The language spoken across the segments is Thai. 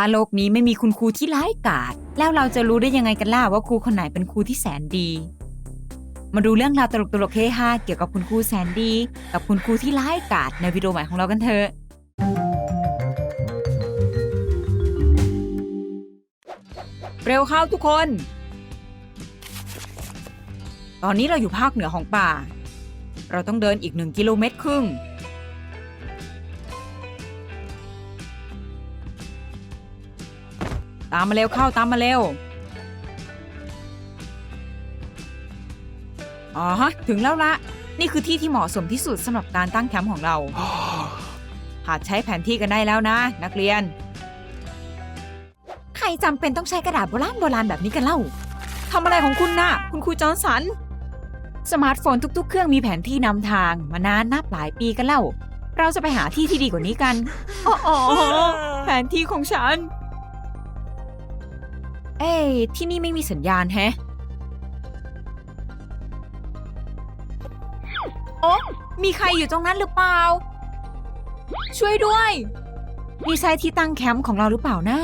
ถ้าโลกนี้ไม่มีคุณครูที่ร้ายกาจแล้วเราจะรู้ได้ยังไงกันล่ะว่าครูคนไหนเป็นครูที่แสนดี มาดูเรื่องราวตลกๆเฮฮาเกี่ยวกับคุณครูแสนดี กับคุณครูที่ร้ายกาจในวิดีโอใหม่ของเรากันเถอะเร็วเข้าทุกคน ตอนนี้เราอยู่ภาคเหนือของป่า เราต้องเดินอีกหนึ่งกิโลเมตรครึ่ง ตามมาเร็วเข้าตามมาเร็วอ๋อฮะถึงแล้วละนี่คือที่ที่เหมาะสมที่สุดสำหรับการตั้งแคมป์ของเรา หากใช้แผนที่กันได้แล้วนะ นักเรียน ใครจำเป็นต้องใช้กระดาษโบราณโบราณแบบนี้กันเล่าทำอะไรของคุณน่ะ คุณครูจอห์นสัน สมาร์ทโฟนทุกๆ เครื่องมีแผนที่นำทางมานานนับหลายปีกันเล่า เราจะไปหาที่ที่ดีกว่านี้กันอ๋ออ๋อแผนที่ของฉัน เอ้ยที่นี่ไม่มีสัญญาณแฮะ โอ๊ะมีใครอยู่ตรงนั้นหรือเปล่า ช่วยด้วยนี่ใช่ที่ตั้งแคมป์ของเราหรือเปล่านะ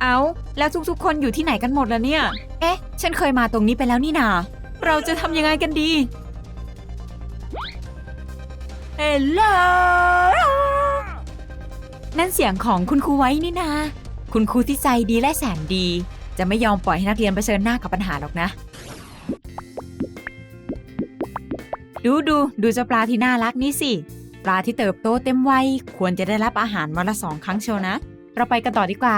เอา แล้วทุกๆ คนอยู่ที่ไหนกันหมดแล้วเนี่ย เอ๊ะ ฉันเคยมาตรงนี้ไปแล้วนี่นา เราจะทำยังไงกันดี เฮลโหล นั่นเสียงของคุณครูไว้นี่นา คุณครูที่ใจดีและแสนดี จะไม่ยอมปล่อยให้นักเรียนเผชิญหน้ากับปัญหาหรอกนะ ดูดูดูเจ้าปลาที่น่ารักนี่สิ ปลาที่เติบโตเต็มวัยควรจะได้รับอาหารวันละสองครั้งเชียวนะ เราไปกันต่อดีกว่า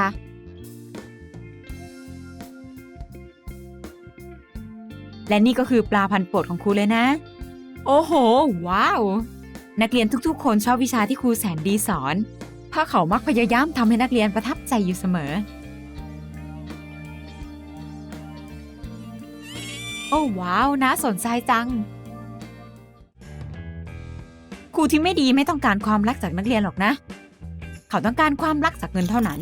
และนี่ก็คือปลาพันโปรดของครูเลยนะ โอ้โห ว้าว นักเรียนทุกๆ คนชอบวิชาที่ครูแสนดีสอน เพราะเขามักพยายามทำให้นักเรียนประทับใจอยู่เสมอ โอ้ว้าวน่าสนใจจัง ครูที่ไม่ดีไม่ต้องการความรักจากนักเรียนหรอกนะ เขาต้องการความรักจากเงินเท่านั้น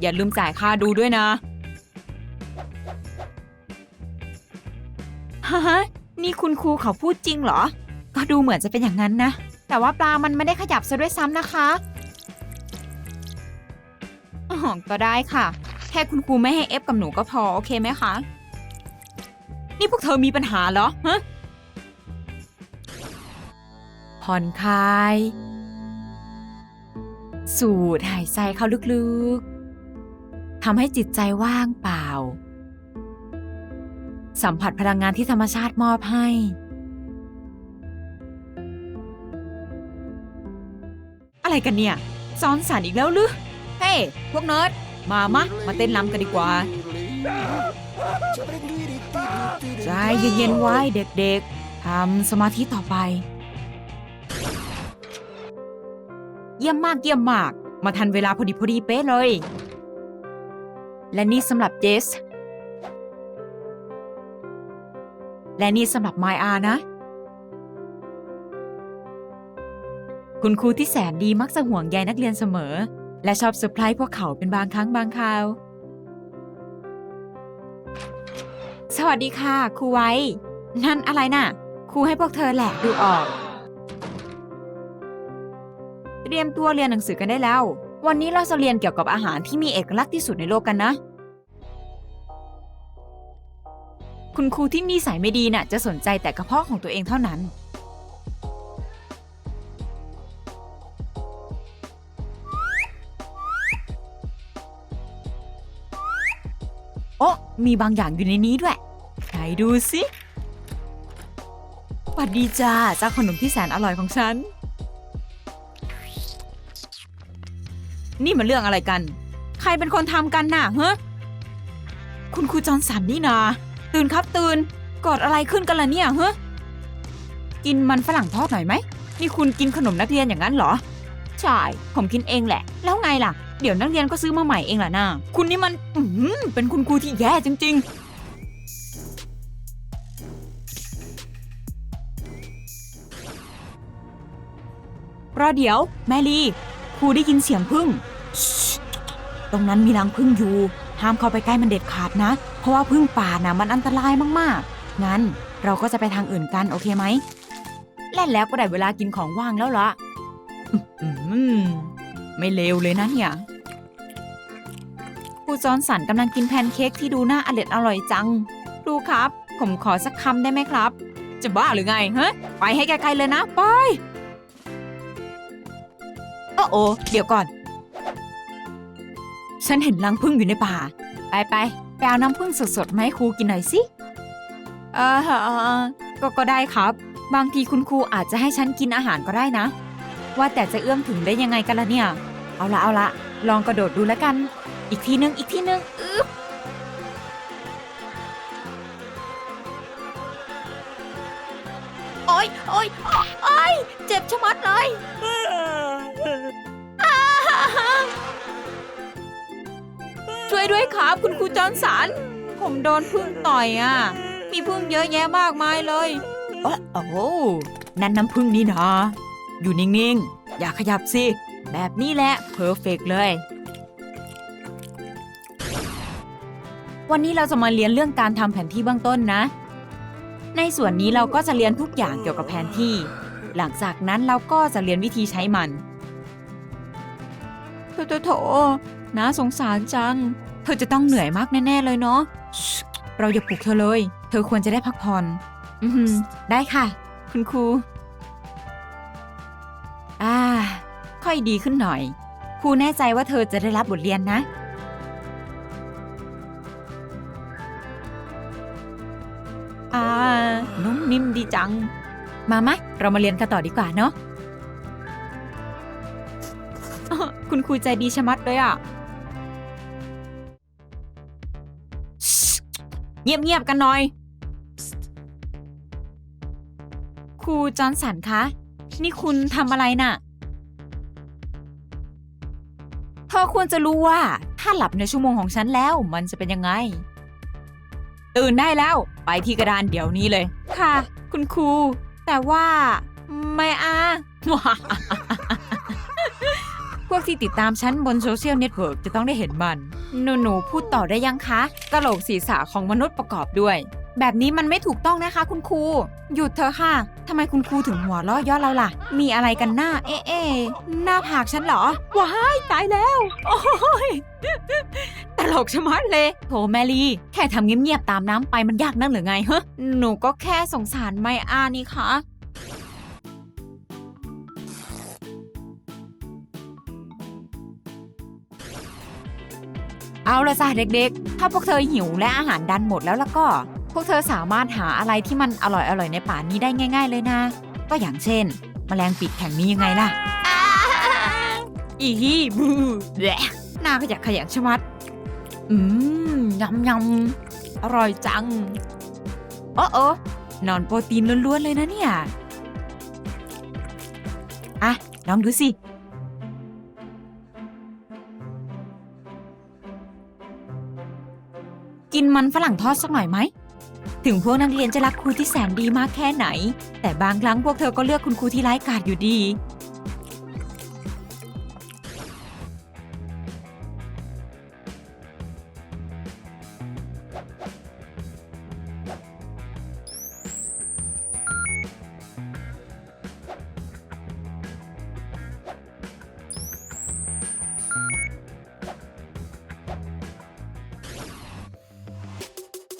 อย่าลืมจ่ายค่าดูด้วยนะฮะนี่คุณครูเขาพูดจริงเหรอ ก็ดูเหมือนจะเป็นอย่างนั้นนะ แต่ว่าปลามันไม่ได้ขยับซะด้วยซ้ำนะคะอ๋อก็ได้ค่ะ แค่คุณครูไม่ให้เอฟกับหนูก็พอ โอเคไหมคะ นี่พวกเธอมีปัญหาเหรอฮะผ่อนคลาย สูดหายใจเข้าลึกๆทำให้จิตใจว่างเปล่า สัมผัสพลังงานที่ธรรมชาติมอบให้ อะไรกันเนี่ยซ้อนสารอีกแล้วหรือเฮ้พวกเนิร์ดมามะมาเต้นรำกันดีกว่า ใจเย็นๆไว้เด็กๆทำสมาธิต่อไป เยี่ยมมากเยี่ยมมาก มาทันเวลาพอดีพอดีเป๊ะเลย และนี่สำหรับเจส และนี่สำหรับไมอานะ คุณครูที่แสนดีมักจะห่วงใยนักเรียนเสมอ และชอบเซอร์ไพรส์พวกเขาเป็นบางครั้งบางคราว สวัสดีค่ะครูไว้ นั่นอะไรน่ะ ครูให้พวกเธอแหละดูออก เตรียมตัวเรียนหนังสือกันได้แล้ว วันนี้เราจะเรียนเกี่ยวกับอาหารที่มีเอกลักษณ์ที่สุดในโลกกันนะ คุณครูที่นิสัยไม่ดีน่ะ จะสนใจแต่กระเพาะของตัวเองเท่านั้น มีบางอย่างอยู่ในนี้ด้วย ไหนดูสิสวัสดีจ้าจ้าขนมที่แสนอร่อยของฉัน นี่มันเรื่องอะไรกัน ใครเป็นคนทำกันน่ะเฮ้คุณครูจอห์นสันนี่นาตื่นครับตื่นกอดอะไรขึ้นกันล่ะเนี่ยเฮ้กินมันฝรั่งทอดหน่อยไหมนี่คุณกินขนมนักเรียนอย่างนั้นเหรอ ใช่ ผมกินเองแหละ แล้วไงล่ะ เดี๋ยวนักเรียนก็ซื้อมาใหม่เองแหละนะคุณนี่มันอืมเป็นคุณครูที่แย่จริง ๆรอเดี๋ยว แมรี่ครูได้ยินเสียงพึ่ง ตรงนั้นมีรังพึ่งอยู่ ห้ามเข้าไปใกล้มันเด็ดขาดนะ เพราะว่าพึ่งป่าน่ะมันอันตรายมากๆ งั้นเราก็จะไปทางอื่นกันโอเคไหมเล่นแล้วก็ได้เวลากินของว่างแล้วล่ะ อืมไม่เลวเลยนะเนี่ยครูจอนสันกำลังกินแพนเค้กที่ดูน่าอร่อยอร่อยจังครูครับ ผมขอสักคำได้ไหมครับ จะบ้าหรือไงฮะไปให้ไกลๆเลยนะ ไปโอ้โอเดี๋ยวก่อน ฉันเห็นรังผึ้งอยู่ในป่า ไปไปไปเอาน้ำผึ้งสดๆมาให้ครูกินหน่อยสิออเออก็ก็ได้ครับ บางทีคุณครูอาจจะให้ฉันกินอาหารก็ได้นะ ว่าแต่จะเอื้อมถึงได้ยังไงกันล่ะเนี่ย เอาละเอาละลองกระโดดดูแล้วกัน อีกทีนึงอีกทีนึงอึ๊บโอ๊ยโอ๊ยโอ๊ยเจ็บชะมัดเลยอ้าช่วยด้วยครับคุณครูจอห์นสันผมโดนพึ่งต่อยอะ มีพึ่งเยอะแยะมากมายเลย โอ้โอ้โหนั่นน้ำพึ่งนี่นะ อยู่นิ่งๆ อย่าขยับสิ แบบนี้แหละเพอร์เฟกเลย วันนี้เราจะมาเรียนเรื่องการทำแผนที่เบื้องต้นนะ ในส่วนนี้เราก็จะเรียนทุกอย่างเกี่ยวกับแผนที่ หลังจากนั้นเราก็จะเรียนวิธีใช้มันโถโถโถน่าสงสารจัง เธอจะต้องเหนื่อยมากแน่ ๆ เลยเนาะเราอย่าปลุกเธอเลย เธอควรจะได้พักผ่อน อือได้ค่ะ คุณครู ค่อยดีขึ้นหน่อย ครูแน่ใจว่าเธอจะได้รับบทเรียนนะ อ่า นุ่มนิ่มดีจัง มามะ เรามาเรียนกันต่อดีกว่าเนาะคุณครูใจดีชะมัดเลยอะ เงียบๆกันหน่อย ครูจอห์นสันคะ นี่คุณทำอะไรน่ะ อควรจะรู้ว่า ถ้าหลับในชั่วโมงของฉันแล้วมันจะเป็นยังไง ตื่นได้แล้ว ไปที่กระดานเดี๋ยวนี้เลย ค่ะ คุณครู แต่ว่า ไม่อาพวกที่ติดตามฉันบนโซเชียลเน็ตเวิร์กจะต้องได้เห็นมัน หนูหนูพูดต่อได้ยังคะกะโหลกศีรษะของมนุษย์ประกอบด้วย แบบนี้มันไม่ถูกต้องนะคะคุณครู หยุดเถอะค่ะ ทำไมคุณครูถึงหัวล้อย่อเราล่ะ มีอะไรกันหน้า เอ๊ะเอ๊หน้าผากฉันเหรอ ว้ายตายแล้ว โอ้ยตลกชะมัดเลยโถแมรี่ แค่ทำเงียบๆตามน้ำไปมันยากนักหรือไงเฮ้หนูก็แค่สงสารไมอานี่คะเอาละจ้ะเด็กๆ ถ้าพวกเธอหิวและอาหารดันหมดแล้วแล้วก็ พวกเธอสามารถหาอะไรที่มันอร่อยๆในป่านี้ได้ง่าย ๆ เลยนะ ก็อย่างเช่น แมลงปีกแข็งนี้ยังไงล่ะ อีฮีบูแหละหน้าขยักขยักชะมัด อืมยำยำอร่อยจังโอ้โอนอนโปรตีนล้วนๆเลยนะเนี่ย อะ ลองดูสิ กินมันฝรั่งทอดสักหน่อยไหม ถึงพวกนักเรียนจะรักครูที่แสนดีมากแค่ไหน แต่บางครั้งพวกเธอก็เลือกคุณครูที่ไร้กาจอยู่ดี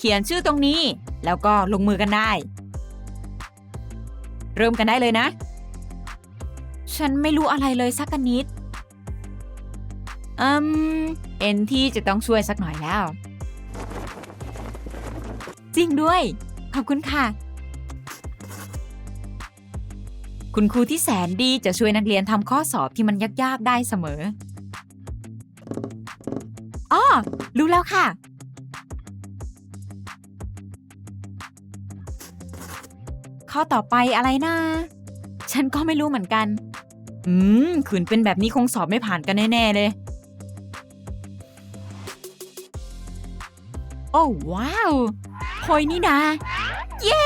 เขียนชื่อตรงนี้ แล้วก็ลงมือกันได้ เริ่มกันได้เลยนะ ฉันไม่รู้อะไรเลยสักนิด อืม เอ็นที่จะต้องช่วยสักหน่อยแล้ว จริงด้วย ขอบคุณค่ะ คุณครูที่แสนดีจะช่วยนักเรียนทำข้อสอบที่มันยากๆได้เสมออ้อรู้แล้วค่ะ ข้อต่อไปอะไรนะ ฉันก็ไม่รู้เหมือนกัน อืมขืนเป็นแบบนี้คงสอบไม่ผ่านกันแน่ๆเลย โอ้ว้าวพลอยนี่นะเย้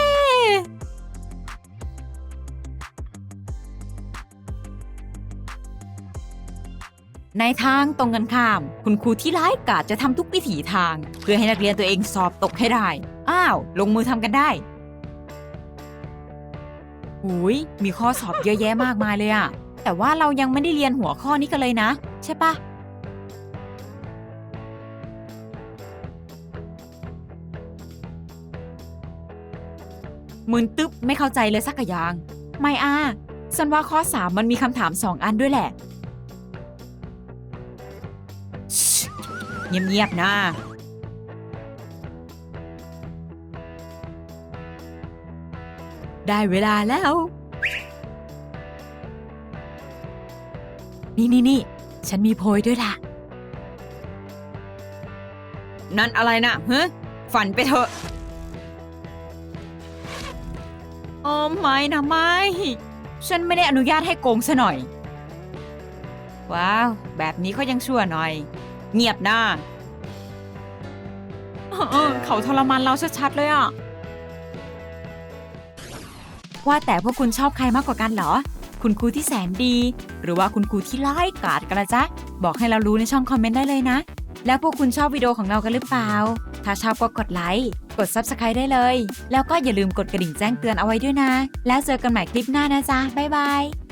ในทางตรงกันข้าม คุณครูที่ร้ายกาจจะทำทุกวิถีทาง เพื่อให้นักเรียนตัวเองสอบตกให้ได้ อ้าว ลงมือทำกันได้ หุยมีข้อสอบเยอะแยะมากมายเลยอะแต่ว่าเรายังไม่ได้เรียนหัวข้อนี้กันเลยนะ ใช่ปะมึนตึ๊บไม่เข้าใจเลยสักอย่าง ไม่อาฉันว่าข้อสามมันมีคำถามสองอันด้วยแหละ เงียบๆนะ ได้เวลาแล้ว นี่นี่นี่ฉันมีโพยด้วยล่ะ นั่นอะไรนะเฮ้ฝันไปเถอะ โอ้ไม่นะไม่ ฉันไม่ได้อนุญาตให้โกงซะหน่อย ว้าว แบบนี้เขายังชั่วหน่อย เงียบหน้าเออเขาทรมานเราชัดๆเลยอะ ว่าแต่พวกคุณชอบใครมากกว่ากันเหรอ คุณครูที่แสนดี หรือว่าคุณครูที่ร้ายกาจกันละจ๊ะ บอกให้เรารู้ในช่องคอมเมนต์ได้เลยนะ แล้วพวกคุณชอบวิดีโอของเรากันหรือเปล่า ถ้าชอบก็กดไลค์ กด Subscribe ได้เลย แล้วก็อย่าลืมกดกระดิ่งแจ้งเตือนเอาไว้ด้วยนะ แล้วเจอกันใหม่คลิปหน้านะจ๊ะ บ๊ายบาย